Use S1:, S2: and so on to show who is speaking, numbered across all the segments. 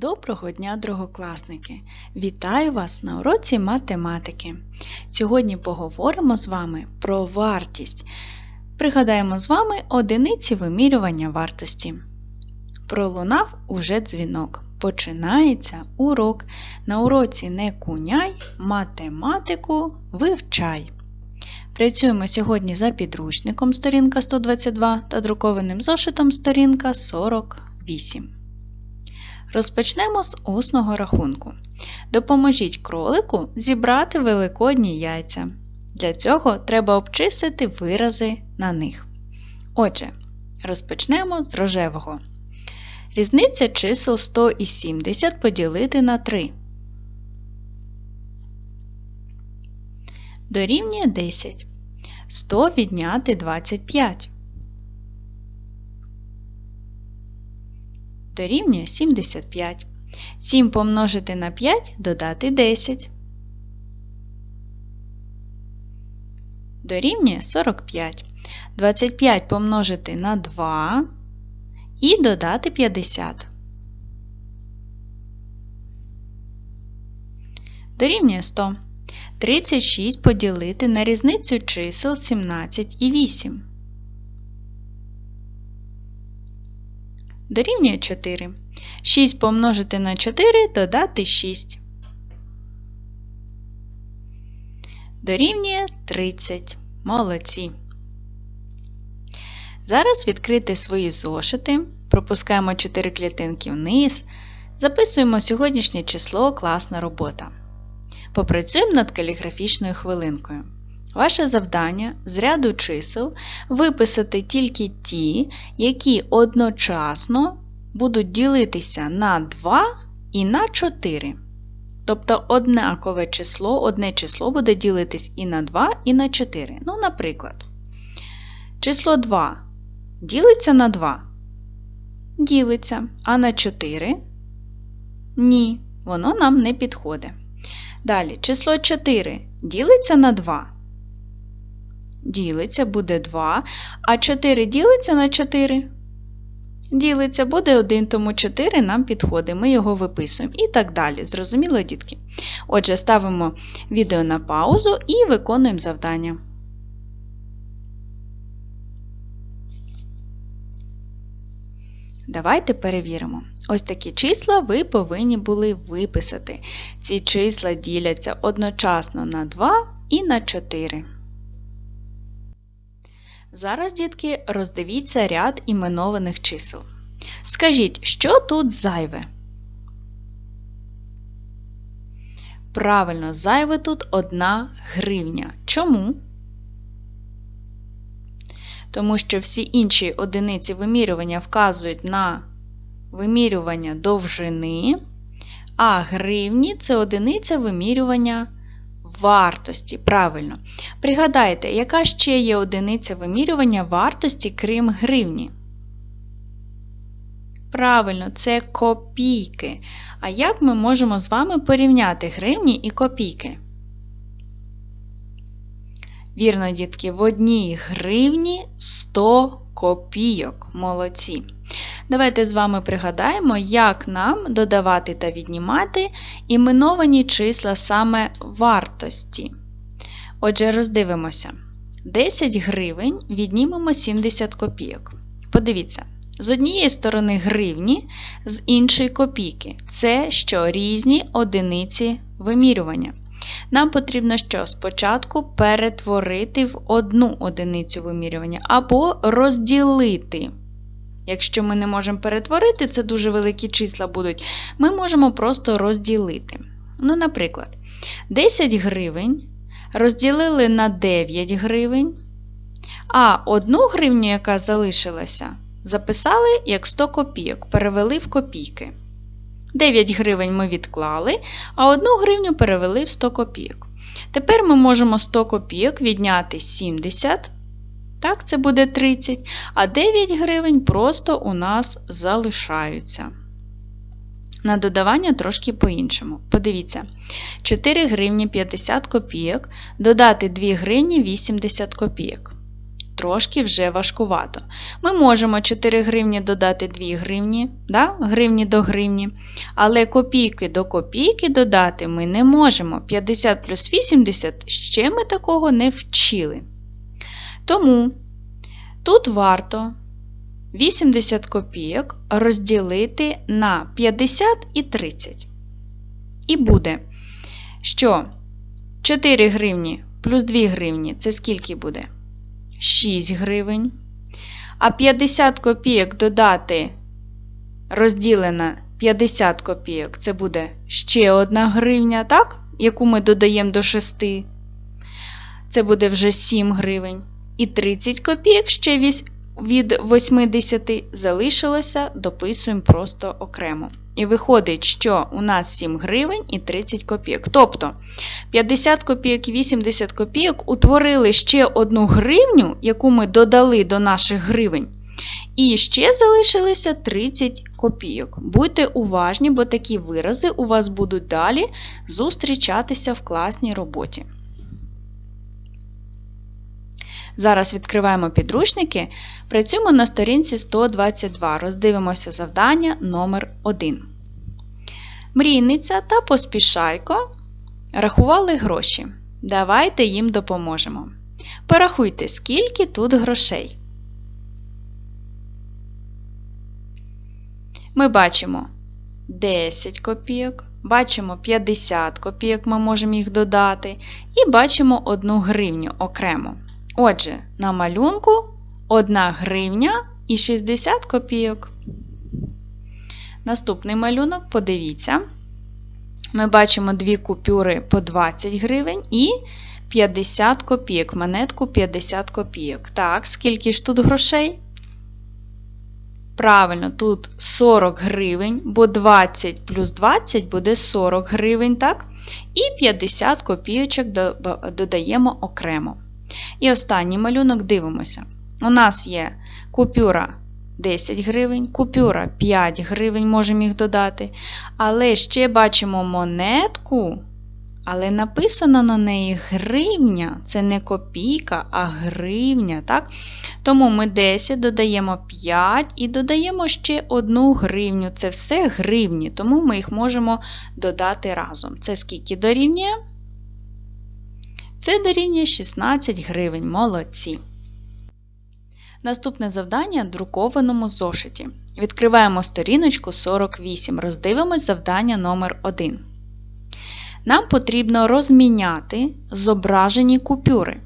S1: Доброго дня, другокласники! Вітаю вас на уроці математики. Сьогодні поговоримо з вами про вартість. Пригадаємо з вами одиниці вимірювання вартості. Пролунав уже дзвінок. Починається урок. На уроці не куняй, математику вивчай. Працюємо сьогодні за підручником сторінка 122 та друкованим зошитом сторінка 48. Розпочнемо з усного рахунку. Допоможіть кролику зібрати великодні яйця. Для цього треба обчистити вирази на них. Отже, розпочнемо з рожевого. Різниця чисел 100 і 70 поділити на 3. Дорівнює 10. 100 відняти 25. Дорівнює 75. 7 помножити на 5 додати 10. Дорівнює 45. 25 помножити на 2 і додати 50. Дорівнює 100. 36 поділити на різницю чисел 17 і 8. Дорівнює 4. 6 помножити на 4 додати 6. Дорівнює 30. Молодці. Зараз відкрити свої зошити. Пропускаємо 4 клітинки вниз. Записуємо сьогоднішнє число класна робота. Попрацюємо над каліграфічною хвилинкою. Ваше завдання з ряду чисел виписати тільки ті, які одночасно будуть ділитися на 2 і на 4. Тобто однакове число, одне число буде ділитись і на 2, і на 4. Ну, наприклад, число 2 ділиться на 2. Ділиться, а на 4 ні, воно нам не підходить. Далі, число 4 ділиться на 2. Ділиться буде 2, а 4 ділиться на 4. Ділиться буде 1, тому 4 нам підходить, ми його виписуємо і так далі. Зрозуміло, дітки? Отже, ставимо відео на паузу і виконуємо завдання. Давайте перевіримо. Ось такі числа ви повинні були виписати. Ці числа діляться одночасно на 2 і на 4. Зараз, дітки, роздивіться ряд іменованих чисел. Скажіть, що тут зайве? Правильно, зайве тут 1 гривня. Чому? Тому що всі інші одиниці вимірювання вказують на вимірювання довжини, а гривні це одиниця вимірювання вартості. Правильно. Пригадайте, яка ще є одиниця вимірювання вартості, крім гривні? Правильно, це копійки. А як ми можемо з вами порівняти гривні і копійки? Вірно, дітки, в одній гривні 100 копійок. Молодці. Давайте з вами пригадаємо, як нам додавати та віднімати іменовані числа саме вартості. Отже, роздивимося. 10 гривень віднімемо 70 копійок. Подивіться, з однієї сторони гривні, з іншої копійки. Це що різні одиниці вимірювання. Нам потрібно що? Спочатку перетворити в одну одиницю вимірювання або розділити. Якщо ми не можемо перетворити, це дуже великі числа будуть, ми можемо просто розділити. Ну, наприклад, 10 гривень розділили на 9 гривень, а одну гривню, яка залишилася, записали як 100 копійок, перевели в копійки. 9 гривень ми відклали, а 1 гривню перевели в 100 копійок. Тепер ми можемо 100 копійок відняти 70. Так, це буде 30, а 9 гривень просто у нас залишаються. На додавання трошки по-іншому. Подивіться, 4 гривні 50 копійок, додати 2 гривні 80 копійок. трошки вже важкувато. Ми можемо 4 гривні додати 2 гривні, да? гривні до гривні, але копійки до копійки додати ми не можемо. 50 плюс 80 ще ми такого не вчили. Тому тут варто 80 копійок розділити на 50 і 30. І буде, що 4 гривні плюс 2 гривні це скільки буде? 6 гривень. А 50 копійок додати розділено 50 копійок це буде ще 1 гривня, так? яку ми додаємо до 6. Це буде вже 7 гривень. І 30 копійок ще від 80 залишилося, дописуємо просто окремо. І виходить, що у нас 7 гривень і 30 копійок. Тобто 50 копійок і 80 копійок утворили ще одну гривню, яку ми додали до наших гривень. І ще залишилося 30 копійок. Будьте уважні, бо такі вирази у вас будуть далі зустрічатися в класній роботі. Зараз відкриваємо підручники, працюємо на сторінці 122, роздивимося завдання номер 1 Мрійниця та поспішайко рахували гроші. Давайте їм допоможемо. Порахуйте, скільки тут грошей. Ми бачимо 10 копійок, бачимо 50 копійок, ми можемо їх додати, і бачимо 1 гривню окремо. Отже, на малюнку 1 гривня і 60 копійок. Наступний малюнок, подивіться. Ми бачимо дві купюри по 20 гривень і 50 копійок. Монетку 50 копійок. Так, скільки ж тут грошей? Правильно, тут 40 гривень, бо 20 плюс 20 буде 40 гривень, так? І 50 копійочок додаємо окремо. І останній малюнок дивимося. У нас є купюра 10 гривень, купюра 5 гривень, можемо їх додати. Але ще бачимо монетку, але написано на неї гривня. Це не копійка, а гривня. так? Тому ми 10 додаємо 5 і додаємо ще 1 гривню. Це все гривні, тому ми їх можемо додати разом. Це скільки дорівнює? Це дорівнює 16 гривень. Молодці. Наступне завдання друкованому зошиті. Відкриваємо сторіночку 48. Роздивимось завдання номер 1 Нам потрібно розміняти зображені купюри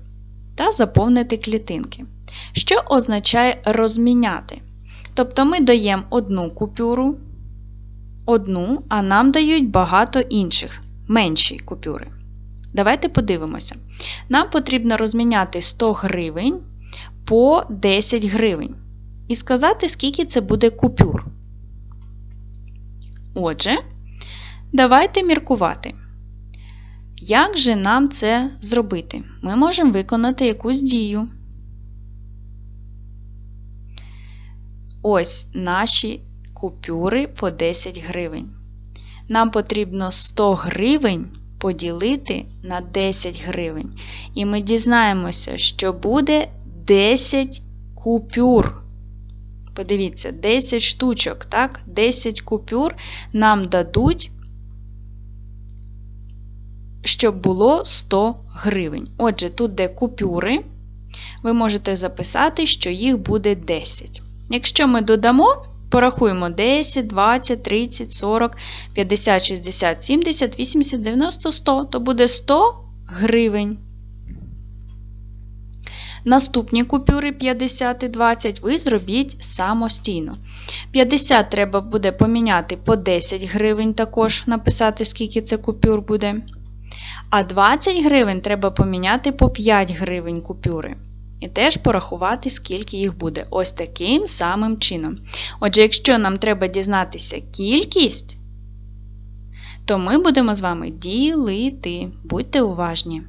S1: та заповнити клітинки. Що означає розміняти? Тобто ми даємо одну купюру, одну, а нам дають багато інших, менші купюри. Давайте подивимося. Нам потрібно розміняти 100 гривень по 10 гривень. І сказати, скільки це буде купюр. Отже, давайте міркувати. Як же нам це зробити? Ми можемо виконати якусь дію. Ось наші купюри по 10 гривень. Нам потрібно 100 гривень поділити на 10 гривень. І ми дізнаємося, що буде 10 купюр. Подивіться, 10 штучок, так? 10 купюр нам дадуть, щоб було 100 гривень. Отже, тут, де купюри, ви можете записати, що їх буде 10. Якщо ми додамо, Порахуємо 10, 20, 30, 40, 50, 60, 70, 80, 90, 100, то буде 100 гривень. Наступні купюри 50 і 20 ви зробіть самостійно. 50 треба буде поміняти по 10 гривень, також написати, скільки це купюр буде. А 20 гривень треба поміняти по 5 гривень купюри. І теж порахувати, скільки їх буде. Ось таким самим чином. Отже, якщо нам треба дізнатися кількість, то ми будемо з вами ділити. Будьте уважні.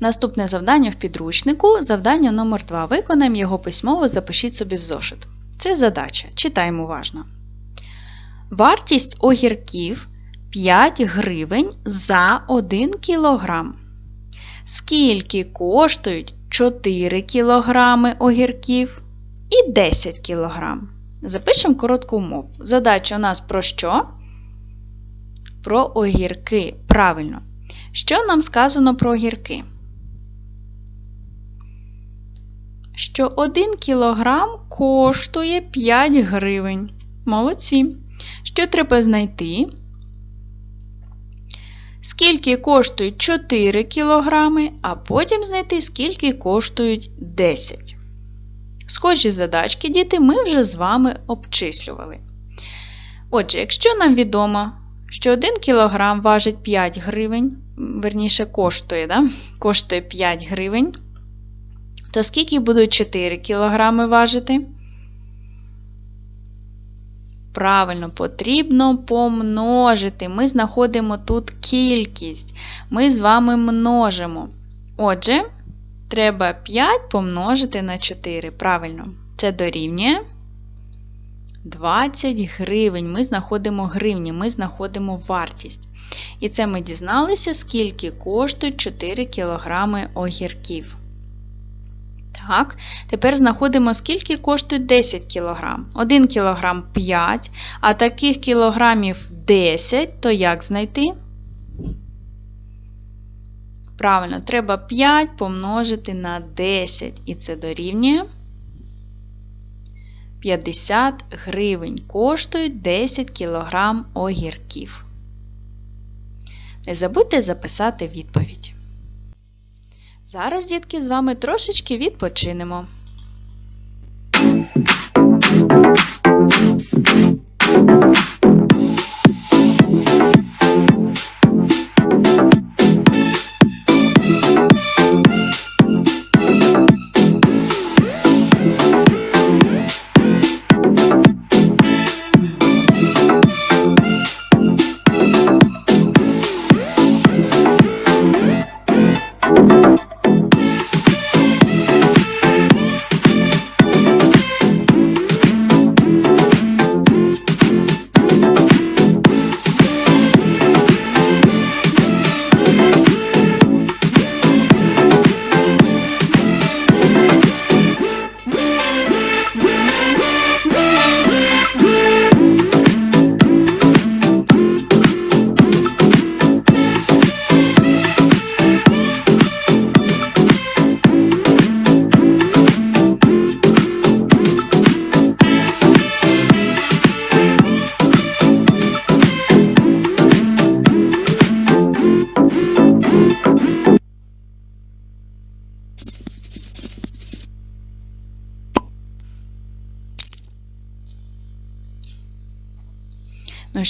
S1: Наступне завдання в підручнику завдання номер 2 Виконаємо його письмово, запишіть собі в зошит. Це задача. Читаємо уважно. Вартість огірків 5 гривень за 1 кілограм. Скільки коштують 4 кілограми огірків і 10 кілограм? Запишемо коротку умову. Задача у нас про що? Про огірки. Правильно. Що нам сказано про огірки? Що 1 кілограм коштує 5 гривень. Молодці. Що треба знайти? Скільки коштують 4 кілограми, а потім знайти, скільки коштують 10. Схожі задачки, діти, ми вже з вами обчислювали. Отже, якщо нам відомо, що 1 кілограм важить 5 гривень, верніше коштує, да? коштує 5 гривень, то скільки будуть 4 кілограми важити? Правильно, потрібно помножити. Ми знаходимо тут кількість. Ми з вами множимо. Отже, треба 5 помножити на 4. Правильно, це дорівнює 20 гривень. Ми знаходимо гривні, ми знаходимо вартість. І це ми дізналися, скільки коштують 4 кг огірків. Так, тепер знаходимо, скільки коштує 10 кг. 1 кг 5, а таких кілограмів 10, то як знайти? Правильно, треба 5 помножити на 10, і це дорівнює 50 гривень. Коштують 10 кг огірків. Не забудьте записати відповідь. Зараз, дітки, з вами трошечки відпочинемо.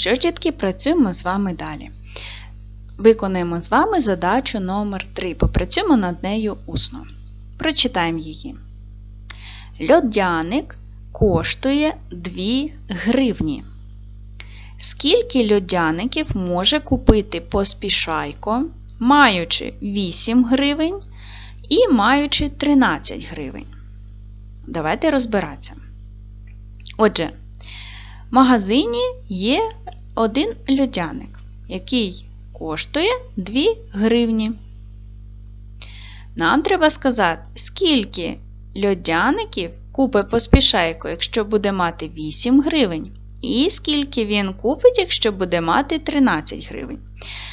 S1: Що ж, дітки, працюємо з вами далі. Виконуємо з вами задачу номер 3 Попрацюємо над нею усно. Прочитаємо її. Льодяник коштує 2 гривні. Скільки льодяників може купити поспішайко, маючи 8 гривень і маючи 13 гривень? Давайте розбиратися. Отже, магазині є один льодяник, який коштує 2 гривні. Нам треба сказати, скільки льодяників купить поспішайко, якщо буде мати 8 гривень. І скільки він купить, якщо буде мати 13 гривень.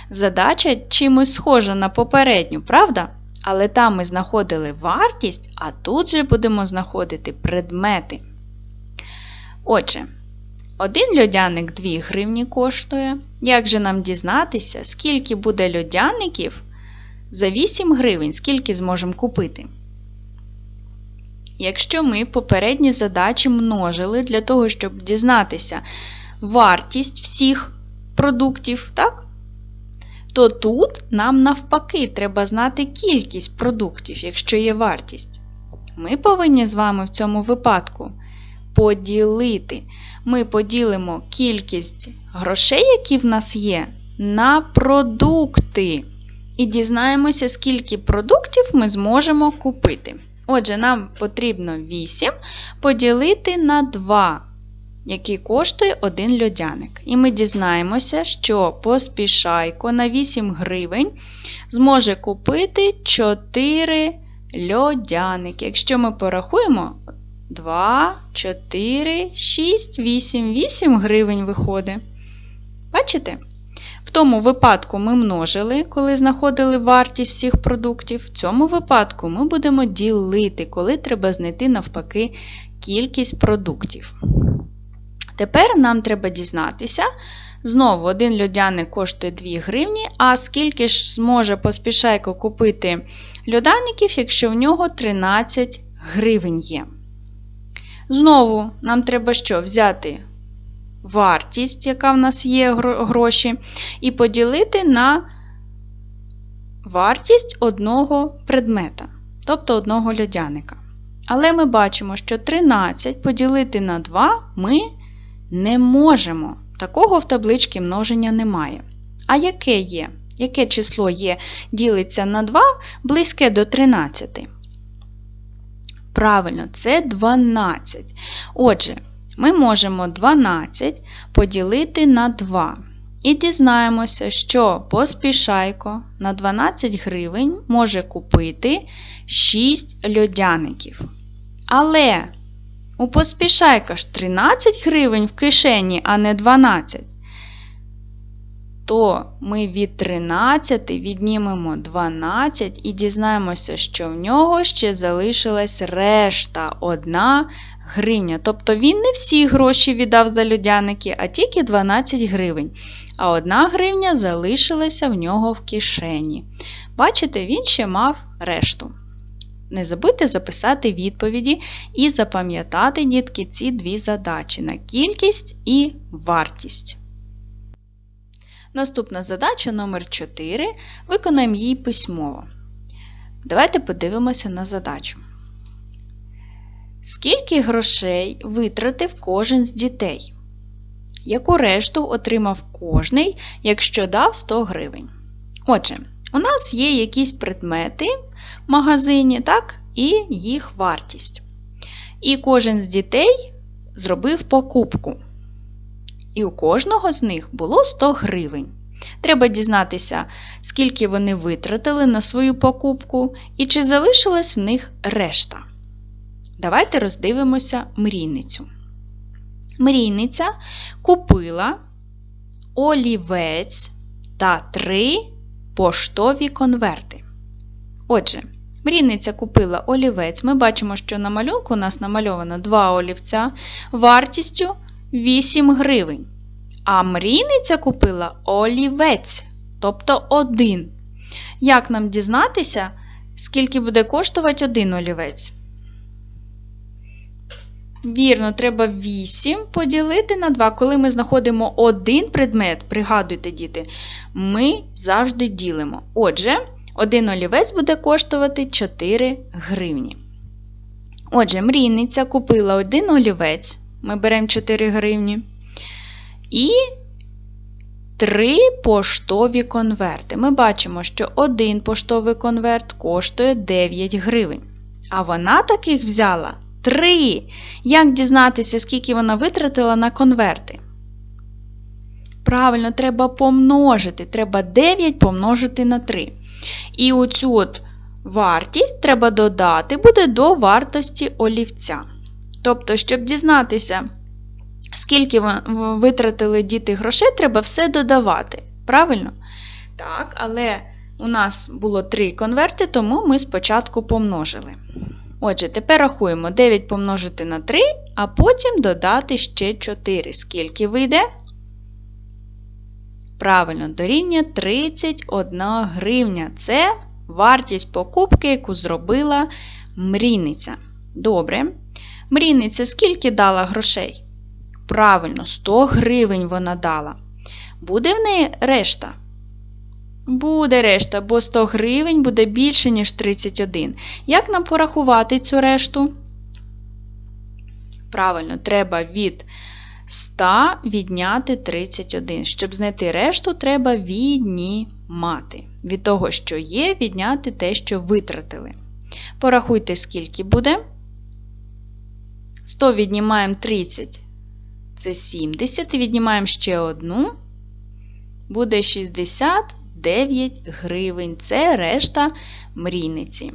S1: Задача чимось схожа на попередню, правда? Але там ми знаходили вартість, а тут же будемо знаходити предмети. Отже, один льодяник 2 гривні коштує. Як же нам дізнатися, скільки буде льодяників за 8 гривень, скільки зможемо купити? Якщо ми в попередній задачі множили для того, щоб дізнатися вартість всіх продуктів, так? то тут нам навпаки треба знати кількість продуктів, якщо є вартість. Ми повинні з вами в цьому випадку поділити. Ми поділимо кількість грошей, які в нас є, на продукти. І дізнаємося, скільки продуктів ми зможемо купити. Отже, нам потрібно 8 поділити на 2. який коштує один льодяник. І ми дізнаємося, що поспішайко на 8 гривень зможе купити 4 льодяники. Якщо ми порахуємо 2, 4, 6, 8, 8 гривень виходить. Бачите? В тому випадку ми множили, коли знаходили вартість всіх продуктів. В цьому випадку ми будемо ділити, коли треба знайти навпаки кількість продуктів. Тепер нам треба дізнатися. Знову один льодяник коштує 2 гривні, а скільки ж зможе поспішайко купити льодаників, якщо в нього 13 гривень є. Знову нам треба що? Взяти вартість, яка в нас є гроші, і поділити на вартість одного предмета, тобто одного льодяника. Але ми бачимо, що 13 поділити на 2 ми не можемо. Такого в табличці множення немає. А яке є? Яке число є, ділиться на 2 близьке до 13? Правильно, це 12. Отже, ми можемо 12 поділити на 2. І дізнаємося, що поспішайко на 12 гривень може купити 6 льодяників. Але у поспішайка ж 13 гривень в кишені, а не 12. То ми від 13 віднімемо 12 і дізнаємося, що в нього ще залишилась решта 1 гривня. Тобто він не всі гроші віддав за людяники, а тільки 12 гривень. А 1 гривня залишилася в нього в кишені. Бачите, він ще мав решту. Не забудьте записати відповіді і запам'ятати, дітки, ці дві задачі на кількість і вартість. Наступна задача номер 4 Виконаємо її письмово. Давайте подивимося на задачу. Скільки грошей витратив кожен з дітей? Яку решту отримав кожний, якщо дав 100 гривень? Отже, у нас є якісь предмети в магазині, так, і їх вартість. І кожен з дітей зробив покупку. І у кожного з них було 100 гривень. Треба дізнатися, скільки вони витратили на свою покупку і чи залишилась в них решта. Давайте роздивимося мрійницю. Мрійниця купила олівець та три поштові конверти. Отже, мрійниця купила олівець. Ми бачимо, що на малюнку у нас намальовано два олівця вартістю 8 гривень. А мрійниця купила олівець, тобто один. Як нам дізнатися, скільки буде коштувати один олівець? Вірно, треба 8 поділити на 2. Коли ми знаходимо один предмет, пригадуйте, діти, ми завжди ділимо. Отже, один олівець буде коштувати 4 гривні. Отже, мрійниця купила один олівець. Ми беремо 4 гривні. І 3 поштові конверти. Ми бачимо, що один поштовий конверт коштує 9 гривень. А вона таких взяла 3. Як дізнатися, скільки вона витратила на конверти? Правильно, треба помножити. Треба 9 помножити на 3. І оцю от вартість треба додати буде до вартості олівця. Тобто, щоб дізнатися, скільки витратили діти грошей, треба все додавати. Правильно? Так, але у нас було 3 конверти, тому ми спочатку помножили. Отже, тепер рахуємо 9 помножити на 3, а потім додати ще 4. Скільки вийде? Правильно, дорівнює 31 гривня. Це вартість покупки, яку зробила мрійниця. Добре. Мрійниця скільки дала грошей? Правильно, 100 гривень вона дала. Буде в неї решта? Буде решта, бо 100 гривень буде більше, ніж 31. Як нам порахувати цю решту? Правильно, треба від 100 відняти 31. Щоб знайти решту, треба віднімати. Від того, що є, відняти те, що витратили. Порахуйте, скільки буде. 100 віднімаємо 30. це 70. І віднімаємо ще одну. Буде 69 гривень. Це решта мрійниці.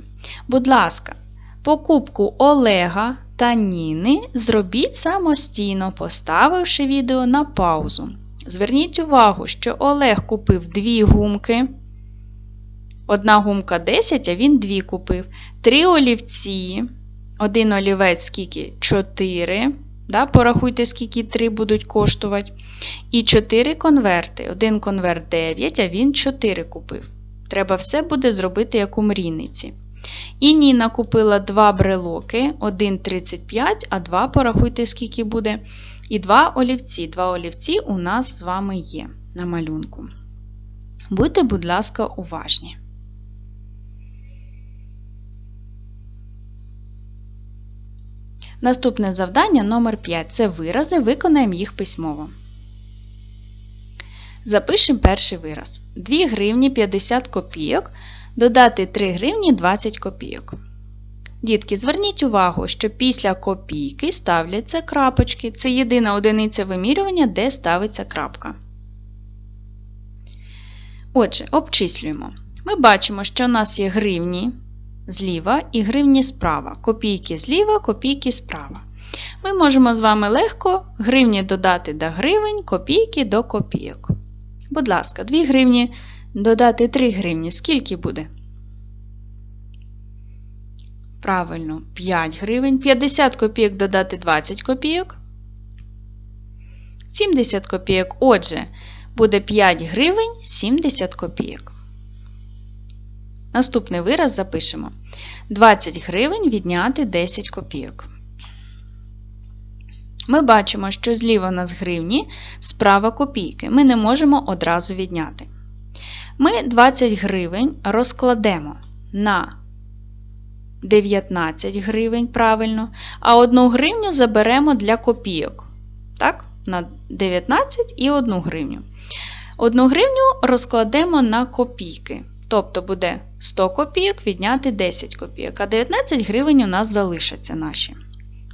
S1: Будь ласка, покупку Олега та Ніни зробіть самостійно, поставивши відео на паузу. Зверніть увагу, що Олег купив дві гумки. Одна гумка 10, а він дві купив. Три олівці. Один олівець скільки? 4. Да? Порахуйте, скільки 3 будуть коштувати. І 4 конверти. Один конверт 9, а він 4 купив. Треба все буде зробити, як у мрійниці. І Ніна купила два брелоки, один 35, а два, порахуйте, скільки буде. І два олівці. Два олівці у нас з вами є на малюнку. Будьте, будь ласка, уважні. Наступне завдання номер 5 це вирази, виконаємо їх письмово. Запишемо перший вираз. 2 гривні 50 копійок. Додати 3 гривні 20 копійок. Дітки, зверніть увагу, що після копійки ставляться крапочки. Це єдина одиниця вимірювання, де ставиться крапка. Отже, обчислюємо. Ми бачимо, що у нас є гривні зліва і гривні справа. Копійки зліва, копійки справа. Ми можемо з вами легко гривні додати до гривень, копійки до копійок. Будь ласка, 2 гривні додати 3 гривні. Скільки буде? Правильно, 5 гривень. 50 копійок додати 20 копійок. 70 копійок. Отже, буде 5 гривень 70 копійок. Наступний вираз запишемо. 20 гривень відняти 10 копійок. Ми бачимо, що зліва у нас гривні, справа копійки. Ми не можемо одразу відняти. Ми 20 гривень розкладемо на 19 гривень, правильно, а 1 гривню заберемо для копійок. Так, на 19 і 1 гривню. 1 гривню розкладемо на копійки. Тобто буде 100 копійок відняти 10 копійок, а 19 гривень у нас залишаться наші.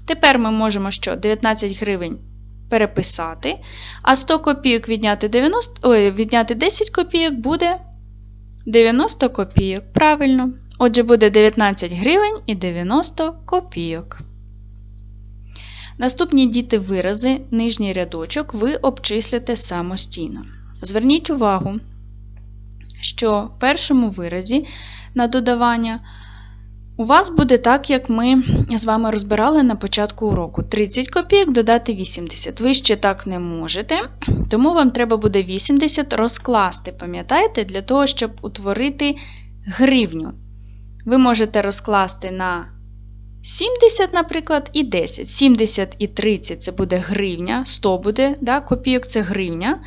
S1: Тепер ми можемо що 19 гривень переписати, а 100 копійок відняти 90, ой, відняти 10 копійок буде 90 копійок. Правильно. Отже, буде 19 гривень і 90 копійок. Наступні діти вирази, нижній рядочок, ви обчислите самостійно. Зверніть увагу, що в першому виразі на додавання у вас буде так, як ми з вами розбирали на початку уроку. 30 копійок додати 80. Ви ще так не можете, тому вам треба буде 80 розкласти, пам'ятаєте, для того, щоб утворити гривню. Ви можете розкласти на 70, наприклад, і 10. 70 і 30 це буде гривня, 100 буде, да, копійок це гривня.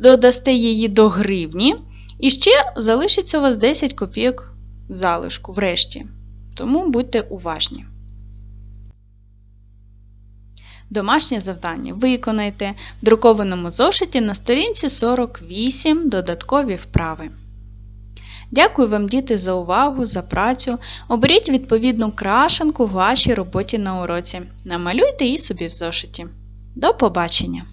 S1: Додасте її до гривні. І ще залишиться у вас 10 копійок в залишку, врешті. Тому будьте уважні. Домашнє завдання виконайте в друкованому зошиті на сторінці 48 додаткові вправи. Дякую вам, діти, за увагу, за працю. Оберіть відповідну крашенку в вашій роботі на уроці. Намалюйте її собі в зошиті. До побачення!